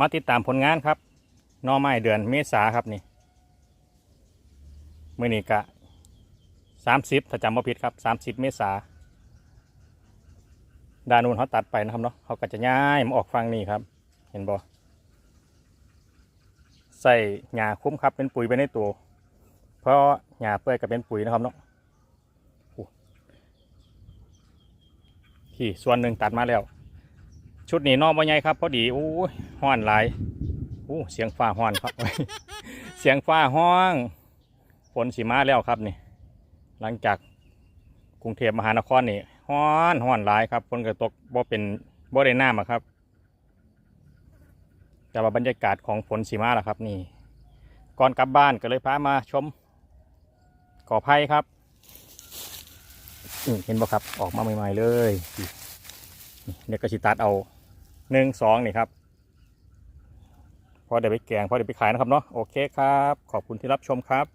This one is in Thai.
มาติดตามผลงานครับนอไม้เดือนเมษาครับนี่มื่อนี้กะสามสิบถ้าจำไม่ผิดครับสามสิบเมษาดานูนเขาตัดไปนะครับเนาะเขาก็จะย้ายมาออกฟังนี่ครับ เห็นบ่ใส่หญ้าคุ้มครับเป็นปุ๋ยไปในตัว เพราะหญ้าเปื่อยก็เป็นปุ๋ยนะครับเนาะโอ้ที่ส่วนหนึ่งตัดมาแล้ว ชุดนี้นอกบ่ใหญ่ครับพอดีโอ้ยห้อนหลายโอ้เสียงฟ้าห้อนครับเสียงฟ้าห้องฝนสีมาแล้วครับนี่ หลังจากกรุงเทพมหานครนี่ห้อนห้อนหลายครับฝนก็ตกบ่เป็นบ่ได้น้ำอะครับ แต่ว่าบรรยากาศของฝนสีมาแล้วครับ นี่ ก่อนกลับบ้านก็เลยพามาชมก่อไผ่ครับเห็นบ่ครับออกมาใหม่ๆเลยนี่เดี๋ยวก็สิตัดเอา หนึ่งสองนี่ครับพอเดี๋ยวไปแกงพอเดี๋ยวไปขายนะครับเนาะโอเคครับ ขอบคุณที่รับชมครับ